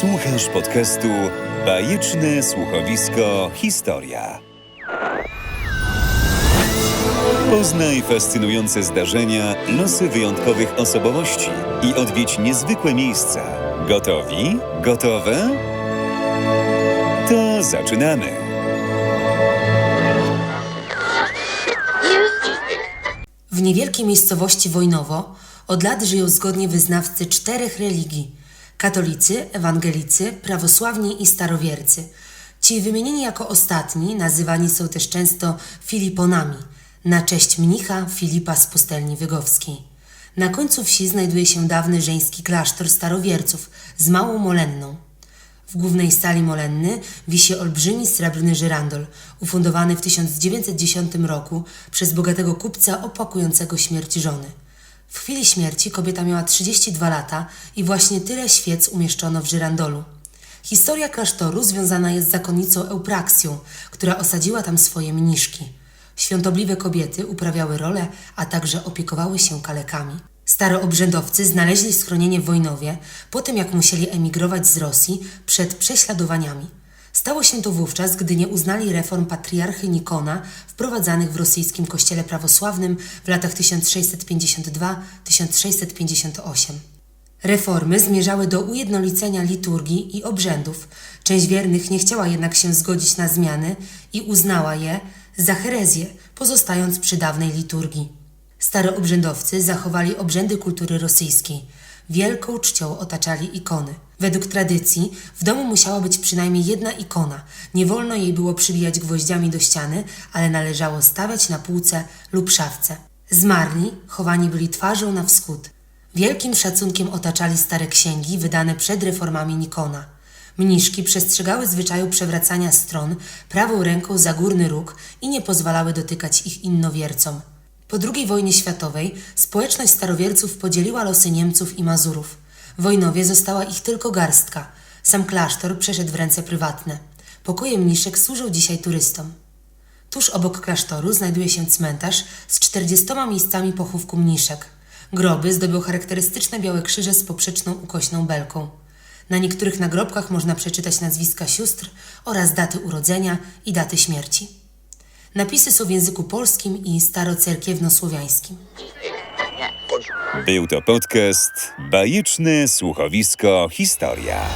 Słuchasz podcastu Bajeczne Słuchowisko Historia. Poznaj fascynujące zdarzenia, losy wyjątkowych osobowości i odwiedź niezwykłe miejsca. Gotowi? Gotowe? To zaczynamy! W niewielkiej miejscowości Wojnowo od lat żyją zgodnie wyznawcy czterech religii: katolicy, ewangelicy, prawosławni i starowiercy. Ci wymienieni jako ostatni nazywani są też często Filiponami, na cześć mnicha Filipa z Pustelni Wygowskiej. Na końcu wsi znajduje się dawny żeński klasztor starowierców z małą molenną. W głównej sali Molenny wisi olbrzymi srebrny żyrandol, ufundowany w 1910 roku przez bogatego kupca opłakującego śmierć żony. W chwili śmierci kobieta miała 32 lata i właśnie tyle świec umieszczono w żyrandolu. Historia klasztoru związana jest z zakonnicą Eupraksją, która osadziła tam swoje mniszki. Świątobliwe kobiety uprawiały rolę, a także opiekowały się kalekami. Staroobrzędowcy znaleźli schronienie w Wojnowie po tym, jak musieli emigrować z Rosji przed prześladowaniami. Stało się to wówczas, gdy nie uznali reform patriarchy Nikona wprowadzanych w rosyjskim kościele prawosławnym w latach 1652-1658. Reformy zmierzały do ujednolicenia liturgii i obrzędów. Część wiernych nie chciała jednak się zgodzić na zmiany i uznała je za herezję, pozostając przy dawnej liturgii. Staroobrzędowcy zachowali obrzędy kultury rosyjskiej. Wielką czcią otaczali ikony. Według tradycji w domu musiała być przynajmniej jedna ikona. Nie wolno jej było przybijać gwoździami do ściany, ale należało stawiać na półce lub szafce. Zmarli chowani byli twarzą na wschód. Wielkim szacunkiem otaczali stare księgi wydane przed reformami Nikona. Mniszki przestrzegały zwyczaju przewracania stron prawą ręką za górny róg i nie pozwalały dotykać ich innowiercom. Po II wojnie światowej społeczność starowierców podzieliła losy Niemców i Mazurów. Wojnowie została ich tylko garstka. Sam klasztor przeszedł w ręce prywatne. Pokoje mniszek służą dzisiaj turystom. Tuż obok klasztoru znajduje się cmentarz z 40 miejscami pochówku mniszek. Groby zdobią charakterystyczne białe krzyże z poprzeczną ukośną belką. Na niektórych nagrobkach można przeczytać nazwiska sióstr oraz daty urodzenia i daty śmierci. Napisy są w języku polskim i starocerkiewnosłowiańskim. Był to podcast Bajeczne Słuchowisko Historia.